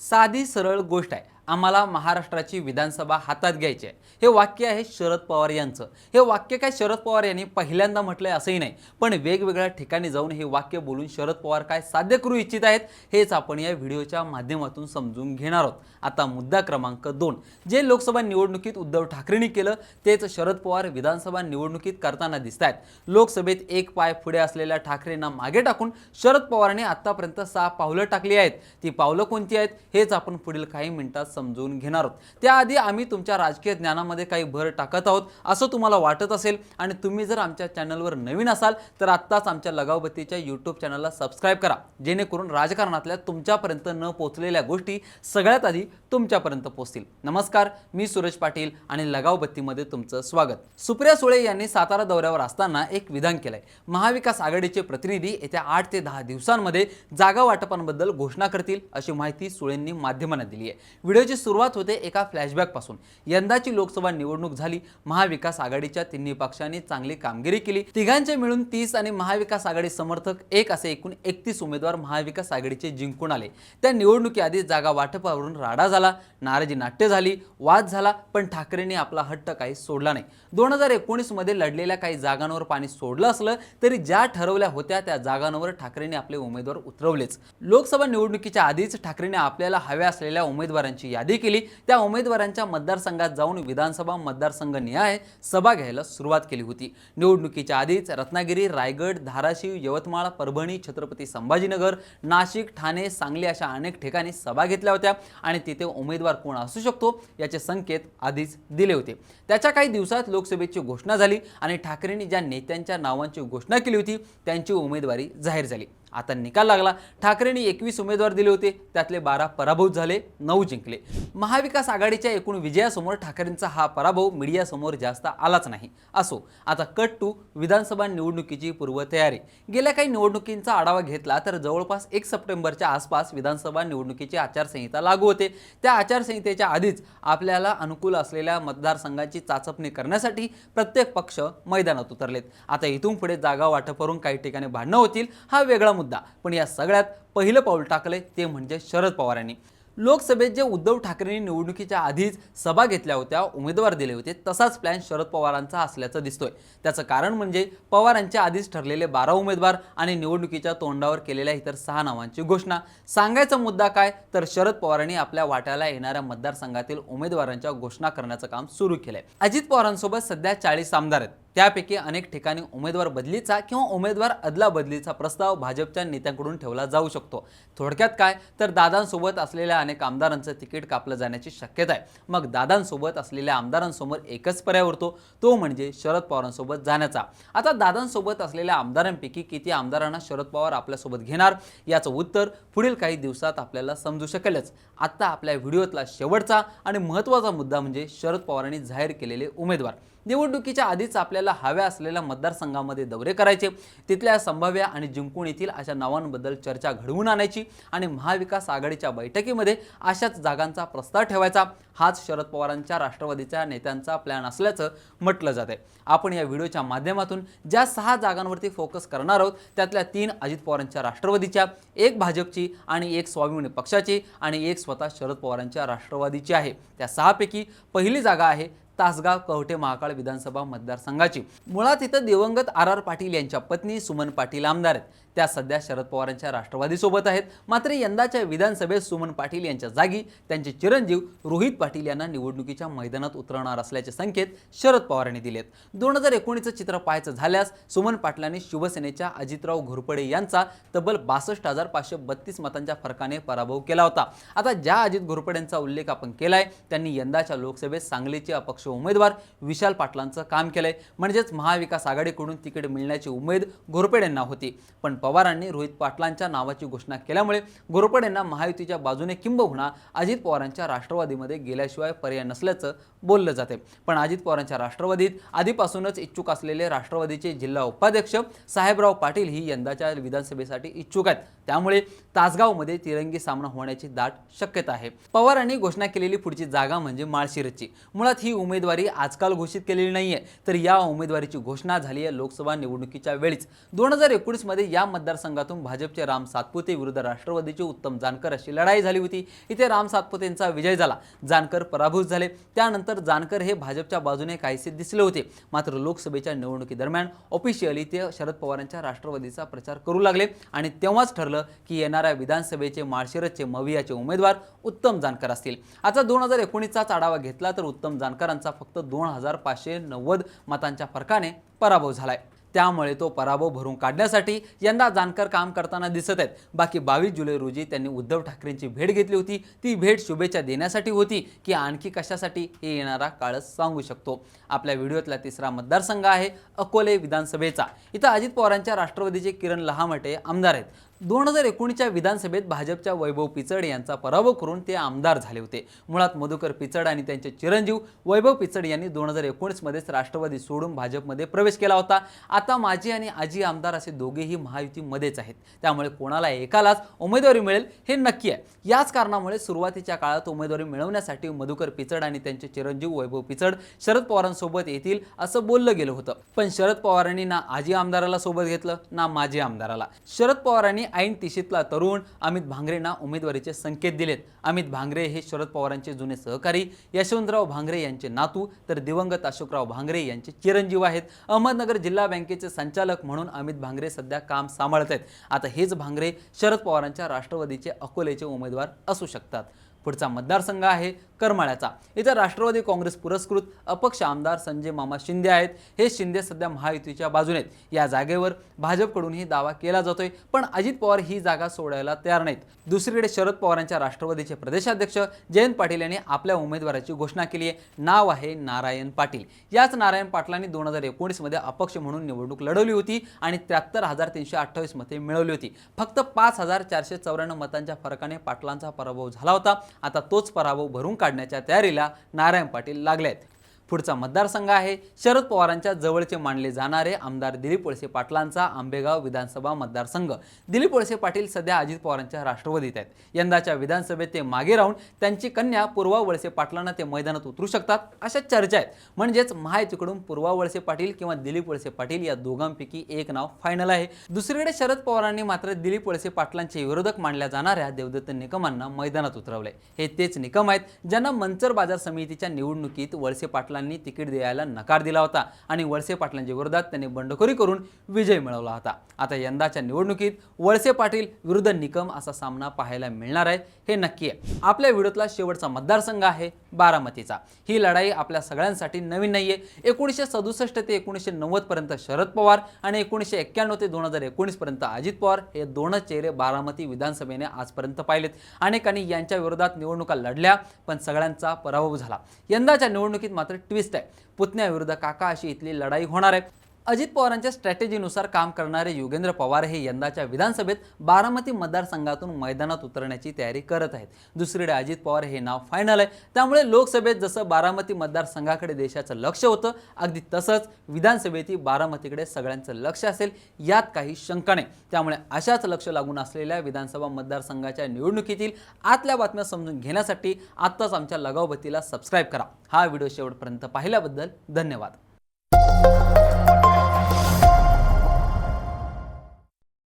साधी सरळ गोष्ट आहे. आम्हाला महाराष्ट्राची विधानसभा हातात घ्यायची आहे. हे वाक्य आहे शरद पवार यांचं. हे वाक्य काय शरद पवार यांनी पहिल्यांदा म्हटलंय असंही नाही. पण वेगवेगळ्या ठिकाणी जाऊन हे वाक्य बोलून शरद पवार काय साध्य करू इच्छित आहेत हेच आपण या व्हिडिओच्या माध्यमातून समजून घेणार आहोत. आता मुद्दा क्रमांक दोन. जे लोकसभा निवडणुकीत उद्धव ठाकरेंनी केलं तेच शरद पवार विधानसभा निवडणुकीत करताना दिसत आहेत लोकसभेत एक पाय पुढे असलेल्या ठाकरेंना मागे टाकून शरद पवारांनी आतापर्यंत सहा पावलं टाकली आहेत. ती पावलं कोणती आहेत हेच आपण पुढील काही मिनिटात समजून घेणार आहोत. त्याआधी आम्ही तुमच्या राजकीय ज्ञानामध्ये काही भर टाकत आहोत असं तुम्हाला वाटत असेल आणि तुम्ही जर आमच्या चॅनलवर नवीन असाल तर आत्ताच आमच्या लगावबत्तीच्या यूट्यूब चॅनलला सबस्क्राईब करा. जेणेकरून राजकारणातल्या तुमच्यापर्यंत न पोचलेल्या गोष्टी सगळ्यात आधी तुमच्यापर्यंत पोहोचतील. नमस्कार मी सुरेश पाटील आणि लगावबत्तीमध्ये तुमचं स्वागत. सुप्रिया सुळे यांनी सातारा दौऱ्यावर असताना एक विधान केलंय. महाविकास आघाडीचे प्रतिनिधी येत्या आठ ते दहा दिवसांमध्ये जागा वाटपांबद्दल घोषणा करतील अशी माहिती सुळेंनी माध्यमांना दिली आहे व्हिडिओ व्हिडिओची सुरुवात होते एका फ्लॅशबॅकपासून. यंदाची लोकसभा निवडणूक झाली महाविकास आघाडीच्या तिन्ही पक्षांनी चांगली कामगिरी केली. तिघांचे मिळून तीस आणि महाविकास आघाडी समर्थक एक असे एकूण एकतीस उमेदवार महाविकास आघाडीचे जिंकून आले. त्या निवडणुकीआधी जागा वाटपावरून राडा झाला नाराजी नाट्य झाली वाद झाला पण ठाकरेंनी आपला हट्ट काही सोडला नाही. दोन हजार एकोणीसमध्ये लढलेल्या काही जागांवर पाणी सोडलं असलं तरी ज्या ठरवल्या होत्या त्या जागांवर ठाकरेंनी आपले उमेदवार उतरवलेच. लोकसभा निवडणुकीच्या आधीच ठाकरेंनी आपल्याला हव्या असलेल्या उमेदवारांची यादी केली. त्या उमेदवारांच्या मतदारसंघात जाऊन विधानसभा मतदारसंघनिहाय सभा घ्यायला सुरुवात केली होती. निवडणुकीच्या आधीच रत्नागिरी रायगड धाराशिव यवतमाळ परभणी छत्रपती संभाजीनगर नाशिक ठाणे सांगली अशा अनेक ठिकाणी सभा घेतल्या होत्या आणि तिथे उमेदवार कोण असू शकतो याचे संकेत आधीच दिले होते. त्याच्या काही दिवसात लोकसभेची घोषणा झाली आणि ठाकरेंनी ज्या नेत्यांच्या नावांची घोषणा केली होती त्यांची उमेदवारी जाहीर झाली. आता निकाल लागला. ठाकरेंनी एकवीस उमेदवार दिले होते. त्यातले बारा पराभूत झाले नऊ जिंकले. महाविकास आघाडीच्या एकूण विजयासमोर ठाकरेंचा हा पराभव मीडियासमोर जास्त आलाच नाही. असो आता कट टू विधानसभा निवडणुकीची पूर्वतयारी. गेल्या काही निवडणुकींचा आढावा घेतला तर जवळपास एक सप्टेंबरच्या आसपास विधानसभा निवडणुकीची आचारसंहिता लागू होते. त्या आचारसंहितेच्या आधीच आपल्याला अनुकूल असलेल्या मतदारसंघाची चाचपणी करण्यासाठी प्रत्येक पक्ष मैदानात उतरलेत. आता इथून पुढे जागा वाटपावरून काही ठिकाणी भांडणं होतील. हा वेगळा मुद्दा. पण या सगळ्यात पहिलं पाऊल टाकलंय ते म्हणजे शरद पवारांनी. लोकसभेत जे उद्धव ठाकरेंनी निवडणुकीच्या आधीच सभा घेतल्या होत्या उमेदवार दिले होते तसाच प्लॅन शरद पवारांचा असल्याचं दिसतोय. त्याचं कारण म्हणजे पवारांच्या आधीच ठरलेले बारा उमेदवार आणि निवडणुकीच्या तोंडावर केलेल्या इतर सहा नावांची घोषणा. सांगायचा मुद्दा काय? तर शरद पवारांनी आपल्या वाट्याला येणाऱ्या मतदारसंघातील उमेदवारांच्या घोषणा करण्याचं काम सुरू केलंय. अजित पवारांसोबत सध्या चाळीस आमदार आहेत. त्यापैकी अनेक ठिकाणी उमेदवार बदलीचा किंवा उमेदवार अदलाबदलीचा प्रस्ताव भाजपच्या नेत्यांकडून ठेवला जाऊ शकतो. थोडक्यात काय? तर दादांसोबत असलेल्या अनेक आमदारांचं तिकीट कापलं जाण्याची शक्यता आहे. मग दादांसोबत असलेल्या आमदारांसमोर एकच पर्याय उरतो तो म्हणजे शरद पवारांसोबत जाण्याचा. आता दादांसोबत असलेल्या आमदारांपैकी किती आमदारांना शरद पवार आपल्यासोबत घेणार? याचं उत्तर पुढील काही दिवसात आपल्याला समजू शकेलच. आत्ता आपल्या व्हिडिओतला शेवटचा आणि महत्त्वाचा मुद्दा म्हणजे शरद पवारांनी जाहीर केलेले उमेदवार. निवडणुकीच्या आधीच आपल्याला हव्या असलेल्या मतदारसंघामध्ये दौरे करायचे तिथल्या संभाव्य आणि जिंकून येथील अशा नावांबद्दल चर्चा घडवून आणायची आणि महाविकास आघाडीच्या बैठकीमध्ये अशाच जागांचा प्रस्ताव ठेवायचा. हाच शरद पवारांच्या राष्ट्रवादीच्या नेत्यांचा प्लॅन असल्याचं म्हटलं जात आहे आपण या व्हिडिओच्या माध्यमातून ज्या सहा जागांवरती फोकस करणार आहोत त्यातल्या तीन अजित पवारांच्या राष्ट्रवादीच्या एक भाजपची आणि एक स्वाभिमानी पक्षाची आणि एक स्वतः शरद पवारांच्या राष्ट्रवादीची आहे. त्या सहापैकी पहिली जागा आहे तासगाव कवठे महाकाळ विधानसभा मतदारसंघाची. मुळात इथं दिवंगत आर आर पाटील यांच्या पत्नी सुमन पाटील आमदार आहेत. त्या सध्या शरद पवारांच्या राष्ट्रवादीसोबत आहेत. मात्र यंदाच्या विधानसभेत सुमन पाटील यांच्या जागी त्यांचे चिरंजीव रोहित पाटील यांना निवडणुकीच्या मैदानात उतरवणार असल्याचे संकेत शरद पवारांनी दिलेत. दोन हजार एकोणीसचं चित्र पाहायचं झाल्यास सुमन पाटलांनी शिवसेनेच्या अजितराव घोरपडे यांचा तब्बल बासष्ट हजार पाचशे बत्तीस मतांच्या फरकाने पराभव केला होता. आता ज्या अजित घोरपडेंचा उल्लेख आपण केलाय त्यांनी यंदाच्या लोकसभेत सांगलीचे अपक्ष उमेदवार विशाल पाटलांचं काम केलंय. म्हणजेच महाविकास आघाडीकडून तिकीट मिळण्याची उमेद घोरपडेंना होती. पण पवारांनी रोहित पाटलांच्या नावाची घोषणा केल्यामुळे घोरपडेंना महायुतीच्या बाजूने किंबहुना अजित पवारांच्या राष्ट्रवादीमध्ये गेल्याशिवाय पर्याय नसल्याचं बोललं जाते. पण अजित पवारांच्या राष्ट्रवादीत आधीपासूनच इच्छुक असलेले राष्ट्रवादीचे जिल्हा उपाध्यक्ष साहेबराव पाटील ही यंदाच्या विधानसभेसाठी इच्छुक आहेत. त्यामुळे तासगावमध्ये तिरंगी सामना होण्याची दाट शक्यता आहे. पवारांनी घोषणा केलेली पुढची जागा म्हणजे माळशिरसची. मुळात ही उमेदवारी आजकाल घोषित केलेली नाही आहे तर या उमेदवारीची घोषणा झाली आहे लोकसभा निवडणुकीच्या वेळीच. दोन हजार एकोणीसमध्ये या मतदारसंघातून भाजपचे राम सातपुते विरुद्ध राष्ट्रवादीचे उत्तम जानकर अशी लढाई झाली होती. इथे राम सातपुतेंचा विजय झाला. जानकर पराभूत झाले. त्यानंतर जानकर हे भाजपच्या बाजूने काहीसे दिसले होते. मात्र लोकसभेच्या निवडणुकीदरम्यान ऑफिशियली ते शरद पवारांच्या राष्ट्रवादीचा प्रचार करू लागले. आणि तेव्हाच ठरलं की येणाऱ्या विधानसभेचे माळशिरसचे मवियाचे उमेदवार उत्तम जानकर असतील. आता दोन हजार एकोणीसचाच आढावा घेतला तर उत्तम जानकरांचा फक्त दोन हजार पाचशे नव्वद मतांच्या फरकाने पराभव झालाय. त्यामुळे तो पराभव भरून काढण्यासाठी यंदा जानकर काम करताना दिसत आहेत. बाकी बावीस जुलै रोजी त्यांनी उद्धव ठाकरेंची भेट घेतली होती. ती भेट शुभेच्छा देण्यासाठी होती की आणखी कशासाठी हे येणारा काळच सांगू शकतो. आपल्या व्हिडिओतला तिसरा मतदारसंघ आहे अकोले विधानसभेचा. इथं अजित पवारांच्या राष्ट्रवादीचे किरण लहामटे आमदार आहेत. दोन हजार एकोणीसच्या विधानसभेत भाजपच्या वैभव पिचड यांचा पराभव करून ते आमदार झाले होते. मुळात मधुकर पिचड आणि त्यांचे चिरंजीव वैभव पिचड यांनी दोन हजार एकोणीसमध्येच राष्ट्रवादी सोडून भाजपमध्ये प्रवेश केला होता. आता माजी आणि आजी आमदार असे दोघेही महायुतीमध्येच आहेत. त्यामुळे कोणाला एकालाच उमेदवारी मिळेल हे नक्की आहे. याच कारणामुळे सुरुवातीच्या काळात उमेदवारी मिळवण्यासाठी मधुकर पिचड आणि त्यांचे चिरंजीव वैभव पिचड शरद पवारांसोबत येतील असं बोललं गेलं होतं. पण शरद पवारांनी ना आजी आमदाराला सोबत घेतलं ना माजी आमदाराला. शरद पवारांनी ऐन तिशीतला तरुण अमित भांगरेंना उमेदवारीचे संकेत दिलेत. अमित भांगरे हे शरद पवारांचे जुने सहकारी. यशवंतराव भांगरे यांचे नातू तर दिवंगत अशोकराव भांगरे यांचे चिरंजीव आहेत. अहमदनगर जिल्हा बँकेचे संचालक म्हणून अमित भांगरे सध्या काम सांभाळत आहेत. आता हेच भांगरे शरद पवारांच्या राष्ट्रवादीचे अकोलेचे उमेदवार असू शकतात. पुढचा मतदारसंघ आहे करमाळ्याचा. इथं राष्ट्रवादी काँग्रेस पुरस्कृत अपक्ष आमदार संजय मामा शिंदे आहेत. हे शिंदे सध्या महायुतीच्या बाजूने आहेत. या जागेवर भाजपकडूनही दावा केला जातोय पण अजित पवार ही जागा सोडायला तयार नाहीत. दुसरीकडे शरद पवारांच्या राष्ट्रवादीचे प्रदेशाध्यक्ष जयंत पाटील यांनी आपल्या उमेदवाराची घोषणा केली आहे. नाव आहे नारायण पाटील. याच नारायण पाटलांनी दोन हजार एकोणीसमध्ये अपक्ष म्हणून निवडणूक लढवली होती आणि त्र्याहत्तर हजार तीनशे अठ्ठावीस मते मिळवली होती. फक्त पाच हजार चारशे चौऱ्याण्णव मतांच्या फरकाने पाटलांचा पराभव झाला होता. आता तोच पराभव भरून काढण्याच्या तयारीला नारायण पाटील लागले आहेत पुढचा मतदारसंघ आहे. शरद पवारांच्या जवळचे मानले जाणारे आमदार दिलीप वळसे पाटलांचा आंबेगाव विधानसभा मतदारसंघ. दिलीप वळसे पाटील सध्या अजित पवारांच्या राष्ट्रवादीत आहेत. यंदाच्या विधानसभेत ते मागे राहून त्यांची कन्या पूर्वा वळसे पाटलांना ते मैदानात उतरू शकतात अशा चर्चा आहेत. म्हणजेच महायुतीकडून पूर्वा वळसे पाटील किंवा दिलीप वळसे पाटील या दोघांपैकी एक नाव फायनल आहे. दुसरीकडे शरद पवारांनी मात्र दिलीप वळसे पाटलांचे विरोधक मानल्या जाणाऱ्या देवदत्त निकमांना मैदानात उतरवले हे तेच निकम आहेत ज्यांना मंचर बाजार समितीच्या निवडणुकीत वळसे पाटला पाटलांनी तिकीट द्यायला नकार दिला होता आणि वळसे पाटलांच्या विरोधात त्यांनी बंडखोरी करून विजय मिळवला होता. आता यंदाच्या निवडणुकीत वळसे पाटील विरुद्ध निकम असा सामना पाहायला मिळणार आहे हे नक्की आहे. आपल्या व्हिडिओतला शेवटचा मतदारसंघ आहे बारामतीचा. ही लढाई आपल्या सगळ्यांसाठी नवीन नाहीये. एकोणीसशे सदुसष्ट ते एकोणीसशे नव्वद पर्यंत शरद पवार आणि एकोणीसशे एक्क्याण्णव ते दोन हजार एकोणीस पर्यंत अजित पवार हे दोनच चेहरे बारामती विधानसभेने आजपर्यंत पाहिलेत. अनेकांनी यांच्या विरोधात निवडणुका लढल्या पण सगळ्यांचा पराभव झाला. यंदाच्या निवडणुकीत मात्र ट्विस्ट आहे. पुतण्याविरुद्ध काका अशी इथली लढाई होणार आहे. अजित पवारांच्या स्ट्रॅटेजीनुसार काम करणारे योगेंद्र पवार हे यंदाच्या विधानसभेत बारामती मतदारसंघातून मैदानात उतरण्याची तयारी करत आहेत. दुसरीकडे अजित पवार हे नाव फायनल आहे. त्यामुळे लोकसभेत जसं बारामती मतदारसंघाकडे देशाचं लक्ष होतं अगदी तसंच विधानसभेतही बारामतीकडे सगळ्यांचं लक्ष असेल यात काही शंका नाही. त्यामुळे अशाच लक्ष लागून असलेल्या विधानसभा मतदारसंघाच्या निवडणुकीतील आतल्या बातम्या समजून घेण्यासाठी आत्ताच आमच्या लगावबत्तीला सबस्क्राईब करा. हा व्हिडिओ शेवटपर्यंत पाहिल्याबद्दल धन्यवाद.